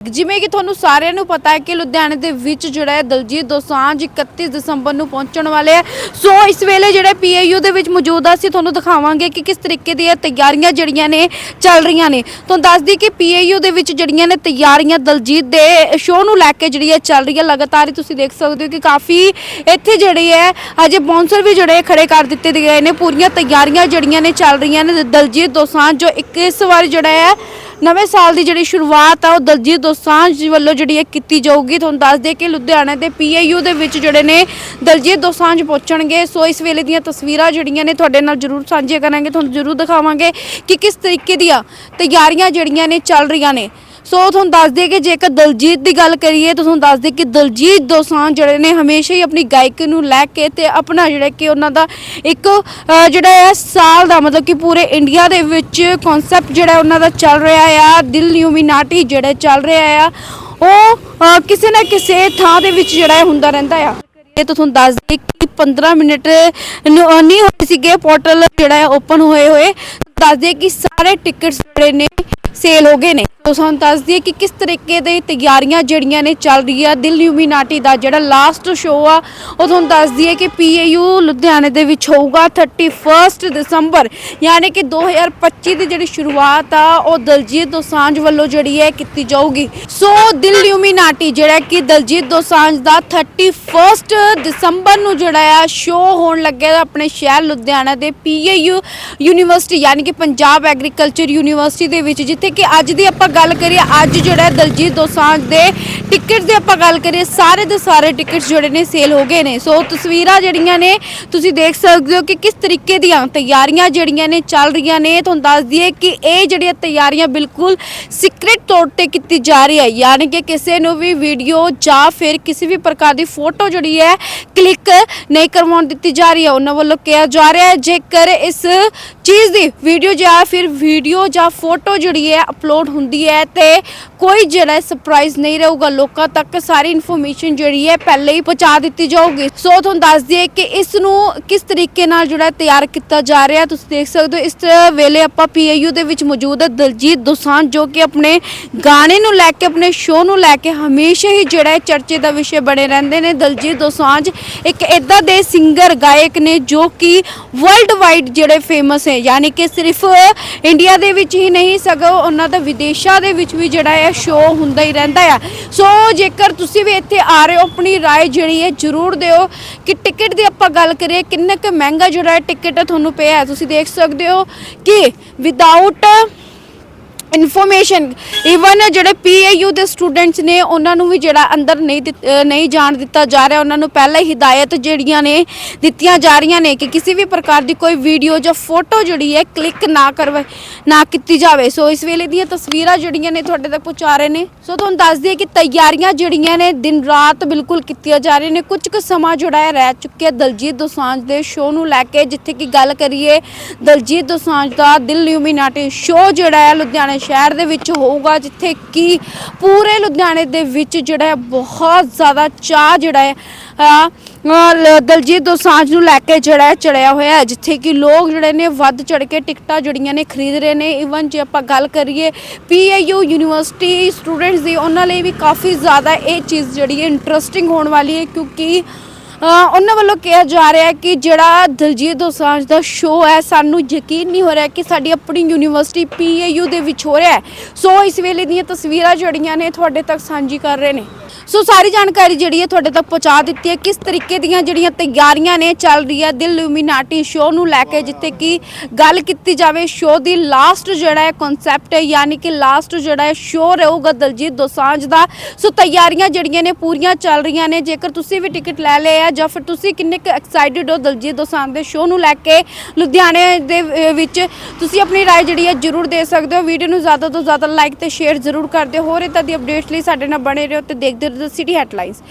ਜਿਵੇਂ ਕਿ ਤੁਹਾਨੂੰ ਸਾਰਿਆਂ ਨੂੰ ਪਤਾ ਹੈ ਕਿ ਲੁਧਿਆਣੇ ਦੇ ਵਿੱਚ ਜਿਹੜਾ ਹੈ ਦਲਜੀਤ ਦੋਸਾਂਝ 31 ਦਸੰਬਰ ਨੂੰ ਪਹੁੰਚਣ ਵਾਲੇ ਹੈ। ਸੋ ਇਸ ਵੇਲੇ ਜਿਹੜੇ ਪੀਆਈਯੂ ਦੇ ਵਿੱਚ ਮੌਜੂਦ ਆ, ਅਸੀਂ ਤੁਹਾਨੂੰ ਦਿਖਾਵਾਂਗੇ ਕਿ ਕਿਸ ਤਰੀਕੇ ਦੀਆਂ ਤਿਆਰੀਆਂ ਜਿਹੜੀਆਂ ਨੇ ਚੱਲ ਰਹੀਆਂ ਨੇ। ਤੁਹਾਨੂੰ ਦੱਸ ਦਈਏ ਕਿ ਪੀਆਈਯੂ ਦੇ ਵਿੱਚ ਜਿਹੜੀਆਂ ਨੇ ਤਿਆਰੀਆਂ ਦਲਜੀਤ ਦੇ ਸ਼ੋਅ ਨੂੰ ਲੈ ਕੇ ਜਿਹੜੀ ਹੈ ਚੱਲ ਰਹੀ ਹੈ। ਲਗਾਤਾਰ ਹੀ ਤੁਸੀਂ ਦੇਖ ਸਕਦੇ ਹੋ ਕਿ ਕਾਫੀ ਇੱਥੇ ਜਿਹੜੀ ਹੈ, ਅਜੇ ਬੌਂਸਰ ਵੀ ਜਿਹੜੇ ਖੜੇ ਕਰ ਦਿੱਤੇ ਗਏ ਨੇ। ਪੂਰੀਆਂ ਤਿਆਰੀਆਂ ਜਿਹੜੀਆਂ ਨੇ ਚੱਲ ਰਹੀਆਂ ਨੇ ਦਲਜੀਤ ਦੋਸਾਂਝ ਜੋ ਇੱਕ ਇਸ ਵਾਰ ਜਿਹੜਾ ਹੈ ਨਵੇਂ ਸਾਲ ਦੀ ਜਿਹੜੀ ਸ਼ੁਰੂਆਤ ਆ, ਉਹ ਦਲਜੀਤ ਦੋਸਾਂਝ ਜੀ ਵੱਲੋਂ ਜਿਹੜੀ ਹੈ ਕੀਤੀ ਜਾਊਗੀ। ਤੁਹਾਨੂੰ ਦੱਸ ਦੇ ਕਿ ਲੁਧਿਆਣਾ ਦੇ ਪੀਏਯੂ ਦੇ ਵਿੱਚ ਜਿਹੜੇ ਨੇ ਦਲਜੀਤ ਦੋਸਾਂਝ ਪਹੁੰਚਣਗੇ। ਸੋ ਇਸ ਵੇਲੇ ਦੀਆਂ ਤਸਵੀਰਾਂ ਜਿਹੜੀਆਂ ਨੇ ਤੁਹਾਡੇ ਨਾਲ ਜ਼ਰੂਰ ਸਾਂਝੀਆਂ ਕਰਾਂਗੇ। ਤੁਹਾਨੂੰ ਜ਼ਰੂਰ ਦਿਖਾਵਾਂਗੇ ਕਿ ਕਿਸ ਤਰੀਕੇ ਦੀਆਂ ਤਿਆਰੀਆਂ ਜਿਹੜੀਆਂ ਨੇ ਚੱਲ ਰਹੀਆਂ ਨੇ। ਸੋ ਤੁਹਾਨੂੰ ਦੱਸ ਦਈਏ ਕਿ ਜੇਕਰ ਦਲਜੀਤ ਦੀ ਗੱਲ ਕਰੀਏ, ਤਾਂ ਤੁਹਾਨੂੰ ਦੱਸ ਦਈਏ ਕਿ ਦਲਜੀਤ ਦੋਸਾਂਝ ਜਿਹੜੇ ਨੇ ਹਮੇਸ਼ਾ ਹੀ ਆਪਣੀ ਗਾਇਕੀ ਨੂੰ ਲੈ ਕੇ ਤੇ ਆਪਣਾ ਜਿਹੜਾ ਕਿ ਉਹਨਾਂ ਦਾ ਇੱਕ ਜਿਹੜਾ ਹੈ ਸਾਲ ਦਾ ਮਤਲਬ ਕਿ ਪੂਰੇ ਇੰਡੀਆ ਦੇ ਵਿੱਚ ਕਨਸੈਪਟ ਜਿਹੜਾ ਉਹਨਾਂ ਦਾ ਚੱਲ ਰਿਹਾ ਆ ਦਿਲ ਯੂਮੀਨਾਟੀ ਜਿਹੜਾ ਚੱਲ ਰਿਹਾ ਆ। ਉਹ ਕਿਸੇ ਨਾ ਕਿਸੇ ਥਾਂ ਦੇ ਵਿੱਚ ਜਿਹੜਾ ਹੁੰਦਾ ਰਹਿੰਦਾ ਆ। ਇਹ ਤਾਂ ਤੁਹਾਨੂੰ ਦੱਸ ਦਈਏ ਕਿ 15 ਮਿੰਟ ਨਹੀਂ ਹੋਏ ਸੀਗੇ, ਪੋਰਟਲ ਜਿਹੜਾ ਓਪਨ ਹੋਏ ਹੋਏ ਦੱਸ ਦਈਏ ਕਿ ਸਾਰੇ ਟਿਕਟਸ ਜਿਹੜੇ ਨੇ ਸੇਲ ਹੋ ਗਏ ਨੇ। ਤੋ ਸਾਨੂੰ ਦੱਸ ਦਈਏ ਕਿ ਕਿਸ ਤਰੀਕੇ ਦੇ ਤਿਆਰੀਆਂ ਜਿਹੜੀਆਂ ਨੇ ਚੱਲ ਰਹੀ ਆ ਦਿਲ ਯੂਮੀਨਾਟੀ ਦਾ ਜਿਹੜਾ ਲਾਸਟ ਸ਼ੋਅ ਆ, ਉਹ ਤੁਹਾਨੂੰ ਦੱਸ ਦਈਏ ਕਿ ਪੀਏਯੂ ਲੁਧਿਆਣੇ ਦੇ ਵਿੱਚ ਹੋਊਗਾ 31 ਦਸੰਬਰ। ਯਾਨੀ ਕਿ 2025 ਦੀ ਜਿਹੜੀ ਸ਼ੁਰੂਆਤ ਆ, ਉਹ ਦਲਜੀਤ ਦੋਸਾਂਝ ਵੱਲੋਂ ਜਿਹੜੀ ਹੈ ਕੀਤੀ ਜਾਊਗੀ। ਸੋ ਦਿਲ ਯੂਮੀਨਾਟੀ ਜਿਹੜਾ ਕਿ ਦਲਜੀਤ ਦੋਸਾਂਝ ਦਾ 31 ਦਸੰਬਰ ਨੂੰ ਜਿਹੜਾ ਆ ਸ਼ੋਅ ਹੋਣ ਲੱਗਿਆ ਆਪਣੇ ਸ਼ਹਿਰ ਲੁਧਿਆਣਾ ਦੇ ਪੀਏਯੂ ਯੂਨੀਵਰਸਿਟੀ, ਯਾਨੀ ਕਿ ਪੰਜਾਬ ਐਗਰੀਕਲਚਰ ਯੂਨੀਵਰਸਿਟੀ ਦੇ ਵਿੱਚ ਜਿੱਥੇ ਕਿ ਅੱਜ ਦੀ ਆਪਾਂ ਗੱਲ ਕਰੀਏ, ਅੱਜ ਜਿਹੜਾ ਦਲਜੀਤ ਦੋਸਾਂਝ ਦੇ ਟਿਕਟ ਦੀ ਆਪਾਂ ਗੱਲ ਕਰੀਏ, ਸਾਰੇ ਦੇ ਸਾਰੇ ਟਿਕਟਸ ਜਿਹੜੇ ਨੇ ਸੇਲ ਹੋ ਗਏ ਨੇ। ਸੋ ਤਸਵੀਰਾਂ ਜਿਹੜੀਆਂ ਨੇ, ਤੁਸੀਂ ਦੇਖ ਸਕਦੇ ਹੋ ਕਿ ਕਿਸ ਤਰੀਕੇ ਦੀਆਂ ਤਿਆਰੀਆਂ ਜਿਹੜੀਆਂ ਨੇ ਚੱਲ ਰਹੀਆਂ ਨੇ। ਤੁਹਾਨੂੰ ਦੱਸ ਦਈਏ ਕਿ ਇਹ ਜਿਹੜੀਆਂ ਤਿਆਰੀਆਂ ਬਿਲਕੁਲ ਸੀਕ੍ਰੀਟ ਤੌਰ ਤੇ ਕੀਤੀ ਜਾ ਰਹੀ ਹੈ। ਯਾਨੀ ਕਿ ਕਿਸੇ ਨੂੰ ਵੀ ਵੀਡੀਓ ਜਾਂ ਫਿਰ ਕਿਸੇ ਵੀ ਪ੍ਰਕਾਰ ਦੀ ਫੋਟੋ ਜਿਹੜੀ ਹੈ ਕਲਿੱਕ ਨਹੀਂ ਕਰਵਾਉਣ ਦਿੱਤੀ ਜਾ ਰਹੀ ਹੈ। ਉਹਨਾਂ ਵੱਲੋਂ ਕਿਹਾ ਜਾ ਰਿਹਾ ਹੈ, ਜੇਕਰ ਇਸ ਚੀਜ਼ ਦੀ ਵੀਡੀਓ ਜਾਂ ਫਿਰ ਵੀਡੀਓ ਜਾਂ ਫੋਟੋ ਜਿਹੜੀ ਹੈ ਅਪਲੋਡ ਹੁੰਦੀ ਹੈ ਤੇ ਕੋਈ ਜਿਹੜਾ ਸਰਪ੍ਰਾਈਜ਼ ਨਹੀਂ ਰਹੂਗਾ। ਲੋਕਾਂ ਤੱਕ ਸਾਰੀ ਇਨਫੋਰਮੇਸ਼ਨ ਜਿਹੜੀ ਹੈ ਪਹਿਲੇ ਹੀ ਪਹੁੰਚਾ ਦਿੱਤੀ ਜਾਊਗੀ। ਸੋ ਤੁਹਾਨੂੰ ਦੱਸ ਦਈਏ ਕਿ ਇਸ ਨੂੰ ਕਿਸ ਤਰੀਕੇ ਨਾਲ ਜਿਹੜਾ ਤਿਆਰ ਕੀਤਾ ਜਾ ਰਿਹਾ, ਤੁਸੀਂ ਦੇਖ ਸਕਦੇ ਹੋ। ਇਸ ਵੇਲੇ ਆਪਾਂ ਪੀਏਯੂ ਦੇ ਵਿੱਚ ਮੌਜੂਦ ਹੈ ਦਲਜੀਤ ਦੋਸਾਂਝ, ਜੋ ਕਿ ਆਪਣੇ ਗਾਣੇ ਨੂੰ ਲੈ ਕੇ, ਆਪਣੇ ਸ਼ੋਅ ਨੂੰ ਲੈ ਕੇ ਹਮੇਸ਼ਾ ਹੀ ਜਿਹੜਾ ਚਰਚੇ ਦਾ ਵਿਸ਼ੇ ਬਣੇ ਰਹਿੰਦੇ ਨੇ। ਦਲਜੀਤ ਦੋਸਾਂਝ ਇੱਕ ਇਦਾਂ ਦੇ ਸਿੰਗਰ ਗਾਇਕ ਨੇ ਜੋ ਕਿ ਵਰਲਡ ਵਾਈਡ ਜਿਹੜੇ ਫੇਮਸ ਹੈ ਯਾਨੀ ਕਿ ਸਿਰਫ ਇੰਡੀਆ ਦੇ ਵਿੱਚ ਹੀ ਨਹੀਂ ਸਗੋਂ ਉਹਨਾਂ ਦਾ ਵਿਦੇਸ਼ਾਂ ਦੇ ਵਿੱਚ ਵੀ ਜਿਹੜਾ ਹੈ ਸ਼ੋਅ ਹੁੰਦਾ ਹੀ ਰਹਿੰਦਾ ਆ ਸੋ ਜੇਕਰ ਤੁਸੀਂ ਵੀ ਇੱਥੇ ਆ ਰਹੇ ਹੋ ਆਪਣੀ رائے ਜਿਹੜੀ ਹੈ ਜਰੂਰ ਦਿਓ ਕਿ ਟਿਕਟ ਦੀ ਆਪਾਂ ਗੱਲ ਕਰੀਏ ਕਿੰਨਾ ਕੁ ਮਹਿੰਗਾ ਜਿਹੜਾ ਹੈ ਟਿਕਟ ਤੁਹਾਨੂੰ ਪਿਆ ਹੈ ਤੁਸੀਂ ਦੇਖ ਸਕਦੇ ਹੋ ਕਿ ਵਿਦਆਊਟ ਇਨਫੋਰਮੇਸ਼ਨ ਇਵਨ ਜਿਹੜੇ ਪੀਏਯੂ ਦੇ ਸਟੂਡੈਂਟਸ ਨੇ, ਉਹਨਾਂ ਨੂੰ ਵੀ ਜਿਹੜਾ ਅੰਦਰ ਨਹੀਂ ਦਿੱਤ- ਅਹ ਨਹੀਂ ਜਾਣ ਦਿੱਤਾ ਜਾ ਰਿਹਾ, ਉਹਨਾਂ ਨੂੰ ਪਹਿਲਾਂ ਹੀ ਹਦਾਇਤ ਜਿਹੜੀਆਂ ਨੇ ਦਿੱਤੀਆਂ ਜਾ ਰਹੀਆਂ ਨੇ ਕਿ ਕਿਸੇ ਵੀ ਪ੍ਰਕਾਰ ਦੀ ਕੋਈ ਵੀਡੀਓ ਜਾਂ ਫੋਟੋ ਜਿਹੜੀ ਹੈ ਕਲਿੱਕ ਨਾ ਕਰਵਾ, ਨਾ ਕੀਤੀ ਜਾਵੇ। ਸੋ ਇਸ ਵੇਲੇ ਦੀਆਂ ਤਸਵੀਰਾਂ ਜਿਹੜੀਆਂ ਨੇ ਤੁਹਾਡੇ ਤੱਕ ਪਹੁੰਚਾ ਰਹੇ ਨੇ। ਸੋ ਤੁਹਾਨੂੰ ਦੱਸ ਦਈਏ ਕਿ ਤਿਆਰੀਆਂ ਜਿਹੜੀਆਂ ਨੇ, ਦਿਨ ਰਾਤ ਬਿਲਕੁਲ ਕੀਤੀਆਂ ਜਾ ਰਹੀਆਂ ਨੇ। ਕੁਝ ਕੁ ਸਮਾਂ ਜਿਹੜਾ ਹੈ, ਰਹਿ ਚੁੱਕਿਆ ਦਲਜੀਤ ਦੋਸਾਂਝ ਦੇ ਸ਼ੋਅ ਨੂੰ ਲੈ ਕੇ। ਜਿੱਥੇ ਕਿ ਗੱਲ ਕਰੀਏ, ਦਲਜੀਤ ਦੋਸਾਂਝ ਦਾ ਦਿਲ ਯੂਮੀਨਾਟੀ ਸ਼ੋਅ ਜਿਹੜਾ ਹੈ, ਲੁਧਿਆਣਾ ਸ਼ਹਿਰ ਦੇ ਵਿੱਚ ਹੋਊਗਾ, ਜਿੱਥੇ ਕਿ ਪੂਰੇ ਲੁਧਿਆਣੇ ਦੇ ਵਿੱਚ ਜਿਹੜਾ ਹੈ ਬਹੁਤ ਜ਼ਿਆਦਾ ਚਾਹ ਜਿਹੜਾ ਹੈ ਦਲਜੀਤ ਦੋਸਾਂਝ ਨੂੰ ਲੈ ਕੇ ਜਿਹੜਾ ਹੈ ਚੜਿਆ ਹੋਇਆ ਹੈ, ਜਿੱਥੇ ਕਿ ਲੋਕ ਜਿਹੜੇ ਨੇ ਵੱਧ ਚੜ ਕੇ ਟਿਕਟਾਂ ਜਿਹੜੀਆਂ ਨੇ ਖਰੀਦ ਰਹੇ ਨੇ। ਇਵਨ ਜੇ ਆਪਾਂ ਗੱਲ ਕਰੀਏ ਪੀਏਯੂ ਯੂਨੀਵਰਸਿਟੀ ਸਟੂਡੈਂਟਸ ਦੀ, ਉਹਨਾਂ ਲਈ ਵੀ ਕਾਫੀ ਜ਼ਿਆਦਾ ਇਹ ਚੀਜ਼ ਜਿਹੜੀ ਹੈ ਇੰਟਰਸਟਿੰਗ ਹੋਣ ਵਾਲੀ ਹੈ, ਕਿਉਂਕਿ ਉਹਨਾਂ ਵੱਲੋਂ ਕਿਹਾ ਜਾ ਰਿਹਾ ਹੈ ਕਿ ਜਿਹੜਾ ਦਲਜੀਤ ਦੋਸਾਂਝ ਦਾ ਸ਼ੋਅ ਹੈ, ਸਾਨੂੰ ਯਕੀਨ ਨਹੀਂ ਹੋ ਰਿਹਾ ਕਿ ਸਾਡੀ ਆਪਣੀ ਯੂਨੀਵਰਸਿਟੀ ਪੀਏਯੂ ਦੇ ਵਿੱਚ ਹੋ ਰਿਹਾ ਹੈ। ਸੋ ਇਸ ਵੇਲੇ ਦੀਆਂ ਤਸਵੀਰਾਂ ਜਿਹੜੀਆਂ ਨੇ ਤੁਹਾਡੇ ਤੱਕ ਸਾਂਝੀ ਕਰ ਰਹੇ ਨੇ। ਸੋ ਸਾਰੀ ਜਾਣਕਾਰੀ ਜਿਹੜੀ ਹੈ ਤੁਹਾਡੇ ਤੱਕ ਪਹੁੰਚਾ ਦਿੱਤੀ ਹੈ। ਕਿਸ ਤਰੀਕੇ ਦੀਆਂ ਜਿਹੜੀਆਂ ਤਿਆਰੀਆਂ ਨੇ, ਚੱਲ ਰਹੀ ਹੈ ਦਿਲ ਲੂਮੀਨਾਟੀ ਸ਼ੋਅ ਨੂੰ ਲੈ ਕੇ, ਜਿੱਥੇ ਕਿ ਗੱਲ ਕੀਤੀ ਜਾਵੇ ਸ਼ੋਅ ਦੀ ਲਾਸਟ ਜਿਹੜਾ ਹੈ ਕਨਸੈਪਟ ਹੈ, ਯਾਨੀ ਕਿ ਲਾਸਟ ਜਿਹੜਾ ਹੈ ਸ਼ੋਅ ਰਹੂਗਾ ਦਲਜੀਤ ਦੋਸਾਂਝ ਦਾ। ਸੋ ਤਿਆਰੀਆਂ ਜਿਹੜੀਆਂ ਨੇ ਪੂਰੀਆਂ ਚੱਲ ਰਹੀਆਂ ਨੇ। ਜੇਕਰ ਤੁਸੀਂ ਵੀ ਟਿਕਟ ਲੈ ਲਏ ਆ ਜਾਂ ਫਿਰ ਤੁਸੀਂ ਕਿੰਨੇ ਕੁ ਐਕਸਾਈਟਿਡ ਹੋ ਦਲਜੀਤ ਦੋਸਾਂਝ ਦੇ ਸ਼ੋਅ ਨੂੰ ਲੈ ਕੇ ਲੁਧਿਆਣੇ ਦੇ ਅਹ, ਵਿੱਚ ਤੁਸੀਂ ਆਪਣੀ رائے ਜਿਹੜੀ ਹੈ ਜਰੂਰ ਦੇ ਸਕਦੇ ਹੋ ਵੀਡੀਓ ਨੂੰ ਜ਼ਿਆਦਾ ਤੋਂ ਜ਼ਿਆਦਾ ਲਾਈਕ ਤੇ ਸ਼ੇਅਰ ਜ਼ਰੂਰ ਕਰ ਦਿਓ ਹੋਰ ਇਦਾਂ ਦੀ ਅਪਡੇਟਸ ਲਈ ਸਾਡੇ ਨਾਲ ਬਣੇ ਰਹੋ ਤੇ ਦੇਖਦੇ ਰਹੋ ਸਿਟੀ ਹੈਡਲਾਈਨਸ